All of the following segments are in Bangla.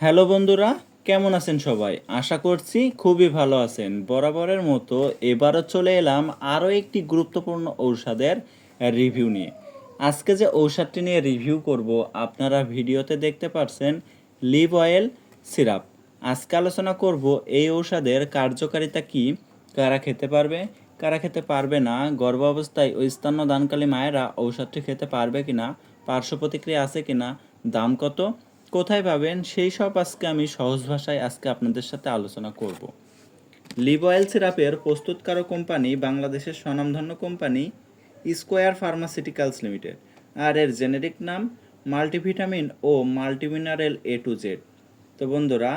হ্যালো বন্ধুরা, কেমন আছেন সবাই? আশা করছি খুবই ভালো আছেন। বরাবরের মতো এবারও চলে এলাম আরও একটি গুরুত্বপূর্ণ ঔষধের রিভিউ নিয়ে। আজকে যে ঔষধটি নিয়ে রিভিউ করব, আপনারা ভিডিওতে দেখতে পাচ্ছেন লিভ অয়েল সিরাপ। আজকে আলোচনা করব এই ঔষধের কার্যকারিতা কি, কারা খেতে পারবে, কারা খেতে পারবে না, গর্ভাবস্থায় ওই স্তন্য দানকালী মায়েরা ঔষধটি খেতে পারবে কিনা পার্শ্ব প্রতিক্রিয়া আছে কিনা, দাম কত কোথায় পাবেন? সেই সব আজকে আমি সহজ ভাষায় আজকে আপনাদের সাথে আলোচনা করব। লিভ অয়েল সিরাপের প্রস্তুতকারক কোম্পানি বাংলাদেশের স্বনামধন্য কোম্পানি স্কোয়ার ফার্মাসিউটিক্যালস লিমিটেড আর এর জেনেরিক নাম মাল্টিভিটামিন ও মাল্টিমিনারেল এ টু জেড তো বন্ধুরা,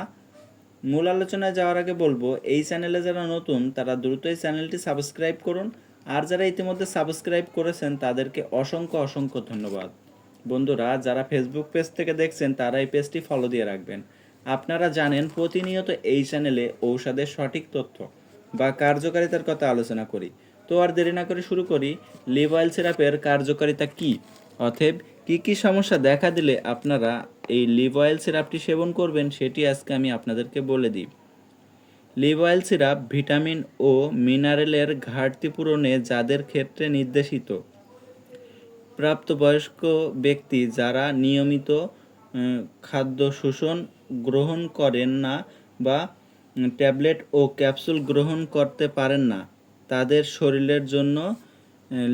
মূল আলোচনায় যাওয়ার আগে বলব, এই চ্যানেলে যারা নতুন, তারা দ্রুত এই চ্যানেলটি সাবস্ক্রাইব করুন। আর যারা ইতিমধ্যে সাবস্ক্রাইব করেছেন, তাদেরকে অসংখ্য অসংখ্য ধন্যবাদ। বন্ধুরা, যারা ফেসবুক পেজ থেকে দেখছেন, তারা এই পেজটি ফলো দিয়ে রাখবেন। আপনারা জানেন, প্রতিনিয়ত এই চ্যানেলে ঔষধের সঠিক তথ্য বা কার্যকারিতার কথা আলোচনা করি। তো আর দেরি না করে শুরু করি লিভ অয়েল সিরাপের কার্যকারিতা কি? অতএব, কি কি সমস্যা দেখা দিলে আপনারা এই লিভ অয়েল সিরাপটি সেবন করবেন, সেটি আজকে আমি আপনাদেরকে বলে দিই। লিভ অয়েল সিরাপ ভিটামিন ও মিনারেলের ঘাটতি পূরণে যাদের ক্ষেত্রে নির্দেশিত প্রাপ্তবয়স্ক ব্যক্তি যারা নিয়মিত খাদ্য শোষণ গ্রহণ করেন না বা ট্যাবলেট ও ক্যাপসুল গ্রহণ করতে পারেন না, তাদের শরীরের জন্য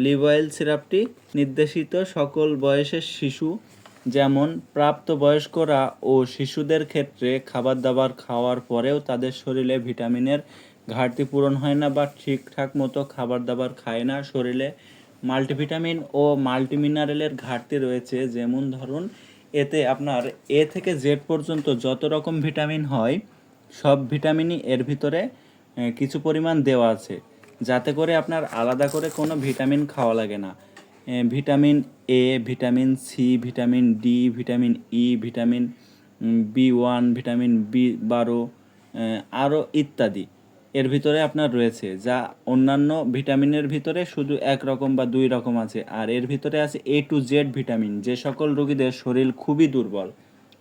লিভ অয়েল সিরাপটি নির্দেশিত সকল বয়সের শিশু, যেমন প্রাপ্তবয়স্করা ও শিশুদের ক্ষেত্রে খাবার দাবার খাওয়ার পরেও তাদের শরীরে ভিটামিনের ঘাটতি পূরণ হয় না বা ঠিকঠাক মতো খাবার দাবার খায় না, শরীরে মাল্টিভিটামিন ও মাল্টিমিনারেলের ঘাটতি রয়েছে। যেমন ধরুন, এতে আপনার এ থেকে জেড পর্যন্ত যত রকম ভিটামিন হয়, সব ভিটামিনই এর ভিতরে কিছু পরিমাণ দেওয়া আছে। যাতে করে আপনার আলাদা করে কোনো ভিটামিন খাওয়া লাগে না। Vitamin A, vitamin C, vitamin D, vitamin E, vitamin B one, vitamin B বারো আরও ইত্যাদি। এর ভিতরে আপনার রয়েছে যা অন্যান্য ভিটামিনের ভিতরে শুধু এক রকম বা দুই রকম আছে। আর এর ভিতরে আছে এ টু জেড ভিটামিন যে সকল রোগীদের শরীর খুবই দুর্বল।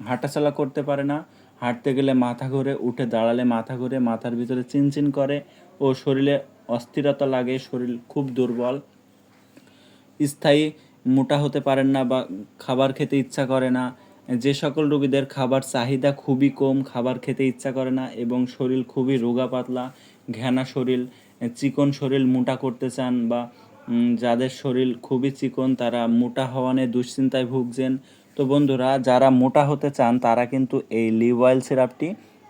হাঁটাচলা করতে পারে না, হাঁটতে গেলে মাথা ঘুরে, উঠে দাঁড়ালে মাথা ঘুরে, মাথার ভিতরে চিনচিন করে ও শরীরে অস্থিরতা লাগে, শরীর খুব দুর্বল। স্থায়ী মোটা হতে পারেন না বা খাবার খেতে ইচ্ছা করে না যে সকল রোগীদের খাবার চাহিদা খুবই কম, খাবার খেতে ইচ্ছা করে না এবং শরীর খুবই রোগা পাতলা, ঘেনা শরীর, চিকন শরীর মোটা করতে চান বা যাদের শরীর খুবই চিকন তারা মোটা হওয়া নিয়ে দুশ্চিন্তায় ভুগছেন। তো বন্ধুরা, যারা মোটা হতে চান তারা কিন্তু এই লিভ অয়েল সিরাপটি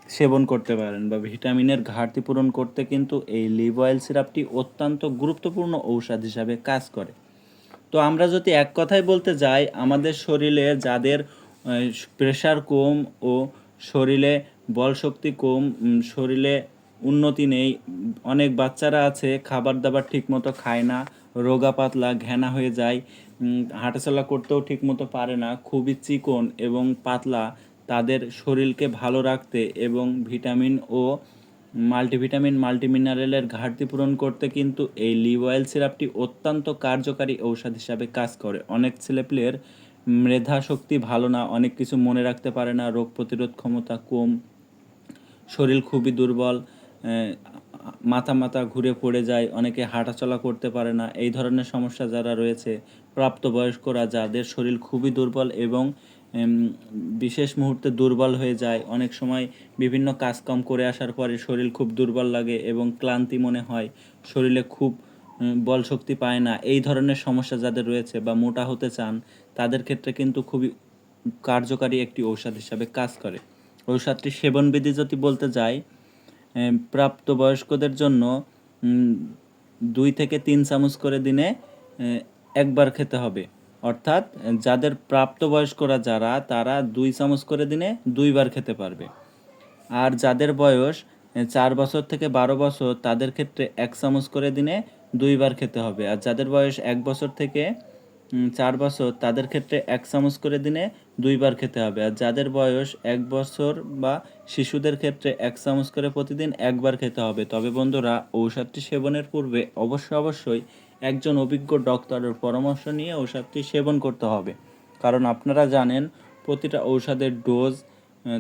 সেবন করতে পারেন বা ভিটামিনের ঘাটতি পূরণ করতে কিন্তু এই লিভ অয়েল সিরাপটি অত্যন্ত গুরুত্বপূর্ণ ঔষধ হিসাবে কাজ করে। তো আমরা যদি এক কথায় বলতে যাই, আমাদের শরীরে যাদের প্রেশার কম ও শরীরে বল শক্তি কম শরীরে উন্নতি নেই। অনেক বাচ্চারা আছে, খাবার দাবার ঠিকমতো খায় না, রোগা পাতলা ঘেনা হয়ে যায় হাঁটাচলা করতেও ঠিকমতো পারে না, খুবই চিকন এবং পাতলা। তাদের শরীরকে ভালো রাখতে এবং ভিটামিন ও মাল্টিভিটামিন, মাল্টিমিনারেলের ঘাটতি পূরণ করতে কিন্তু এই লিভ অয়েল সিরাপটি অত্যন্ত কার্যকারী ঔষধ হিসাবে কাজ করে। অনেক ছেলেপেলের মেধা শক্তি ভালো না, অনেক কিছু মনে রাখতে পারে না, রোগ প্রতিরোধ ক্ষমতা কম, শরীর খুবই দুর্বল মাথা মাথা ঘুরে পড়ে যায়, অনেকে হাঁটাচলা করতে পারে না, এই ধরনের সমস্যা যারা রয়েছে, প্রাপ্তবয়স্করা যাদের শরীর খুবই দুর্বল এবং বিশেষ মুহূর্তে দুর্বল হয়ে যায়, অনেক সময় বিভিন্ন কাজকাম করে আসার পরে শরীর খুব দুর্বল লাগে এবং ক্লান্তি মনে হয়, শরীরে খুব বল শক্তি পায় না, এই ধরনের সমস্যা যাদের রয়েছে বা মোটা হতে চান তাদের ক্ষেত্রে কিন্তু খুবই কার্যকারী একটি ঔষধ হিসাবে কাজ করে। ঔষধটি সেবনবিধি যদি বলতে যাই প্রাপ্তবয়স্কদের জন্য দুই থেকে তিন চামচ করে দিনে একবার খেতে হবে। অর্থাৎ, যাদের প্রাপ্তবয়স্করা যারা, তারা দুই চামচ করে দিনে দুইবার খেতে পারবে। আর যাদের বয়স চার বছর থেকে বারো বছর, তাদের ক্ষেত্রে এক চামচ করে দিনে দুইবার খেতে হবে। আর যাদের বয়স এক বছর থেকে চার বছর, তাদের ক্ষেত্রে এক চামচ করে দিনে দুইবার খেতে হবে। আর যাদের বয়স এক বছর বা শিশুদের ক্ষেত্রে এক চামচ করে প্রতিদিন একবার খেতে হবে। তবে বন্ধুরা, ঔষধটি সেবনের পূর্বে অবশ্যই অবশ্যই একজন অভিজ্ঞ ডক্টরের পরামর্শ নিয়ে ঔষধটি সেবন করতে হবে। কারণ আপনারা জানেন, প্রতিটা ঔষধের ডোজ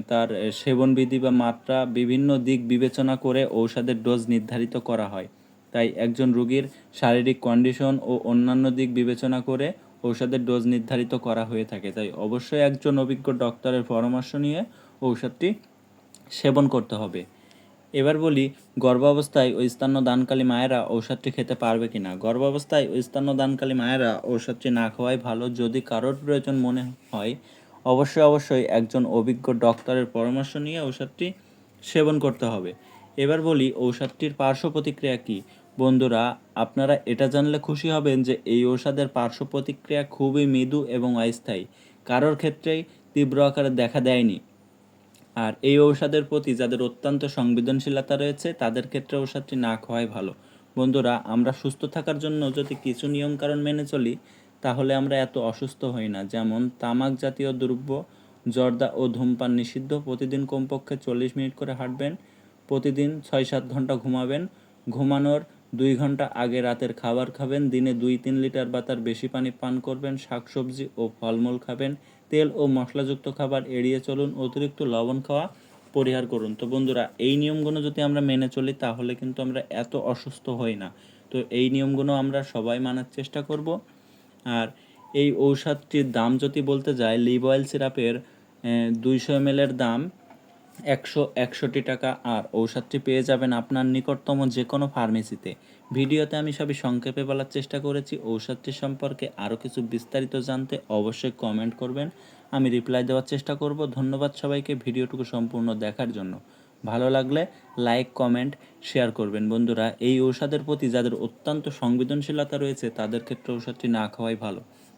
তার সেবনবিধি বা মাত্রা বিভিন্ন দিক বিবেচনা করে ঔষধের ডোজ নির্ধারিত করা হয়। তাই একজন রোগীর শারীরিক কন্ডিশন ও অন্যান্য দিক বিবেচনা করে ঔষধের ডোজ নির্ধারিত করা হয়ে থাকে। তাই অবশ্যই একজন অভিজ্ঞ ডক্টরের পরামর্শ নিয়ে ঔষধটি সেবন করতে হবে। এবার বলি, গর্ভাবস্থায় ও স্তন্য দানকালী মায়েরা ঔষধটি খেতে পারবে কিনা? গর্ভাবস্থায় ও স্তন্য দানকালী মায়েরা ঔষধটি না খাওয়াই ভালো যদি কারোর প্রয়োজন মনে হয়, অবশ্যই অবশ্যই একজন অভিজ্ঞ ডক্টরের পরামর্শ নিয়ে ঔষধটি সেবন করতে হবে। এবার বলি, ঔষধটির পার্শ্ব প্রতিক্রিয়া কী? বন্ধুরা, আপনারা এটা জানলে খুশি হবেন যে এই ঔষধের পার্শ্ব প্রতিক্রিয়া খুবই মৃদু এবং অস্থায়ী। কারোর ক্ষেত্রেই তীব্র আকারে দেখা দেয়নি। আর এই ঔষধের প্রতি যাদের অত্যন্ত সংবেদনশীলতা রয়েছে, তাদের ক্ষেত্রে ঔষধটি না খাওয়াই ভালো। বন্ধুরা, আমরা সুস্থ থাকার জন্য যদি কিছু নিয়মকানুন মেনে চলি, তাহলে আমরা এত অসুস্থ হই না। যেমন, তামাক জাতীয় দ্রব্য, জর্দা ও ধূমপান নিষিদ্ধ, প্রতিদিন কমপক্ষে চল্লিশ মিনিট করে হাঁটবেন, প্রতিদিন ছয় সাত ঘণ্টা ঘুমাবেন, ঘুমানোর দুই ঘণ্টা আগে রাতের খাবার খাবেন, দিনে দুই তিন লিটার বা তার বেশি পানি পান করবেন, শাকসবজি ও ফলমূল খাবেন, তেল ও মশলাযুক্ত খাবার এড়িয়ে চলুন, অতিরিক্ত লবণ খাওয়া পরিহার করুন। তো বন্ধুরা, এই নিয়মগুলো যদি আমরা মেনে চলি, তাহলে কিন্তু আমরা এত অসুস্থ হই না। তো এই নিয়মগুলো আমরা সবাই মানার চেষ্টা করব। আর এই ঔষধটির দাম যদি বলতে যাই লিভ অয়েল সিরাপের দুইশো এর দাম একশো একষট্টি টাকা আর ঔষধটি পেয়ে যাবেন আপনার নিকটতম যে কোনো ফার্মেসিতে। ভিডিওতে আমি সবই সংক্ষেপে বলার চেষ্টা করেছি। ঔষধটি সম্পর্কে আরও কিছু বিস্তারিত জানতে অবশ্যই কমেন্ট করবেন। আমি রিপ্লাই দেওয়ার চেষ্টা করব। ধন্যবাদ সবাইকে ভিডিওটুকু সম্পূর্ণ দেখার জন্য। ভালো লাগলে লাইক, কমেন্ট, শেয়ার করবেন। বন্ধুরা, এই ঔষধের প্রতি যাদের অত্যন্ত সংবেদনশীলতা রয়েছে, তাদের ক্ষেত্রে ঔষধটি না খাওয়াই ভালো।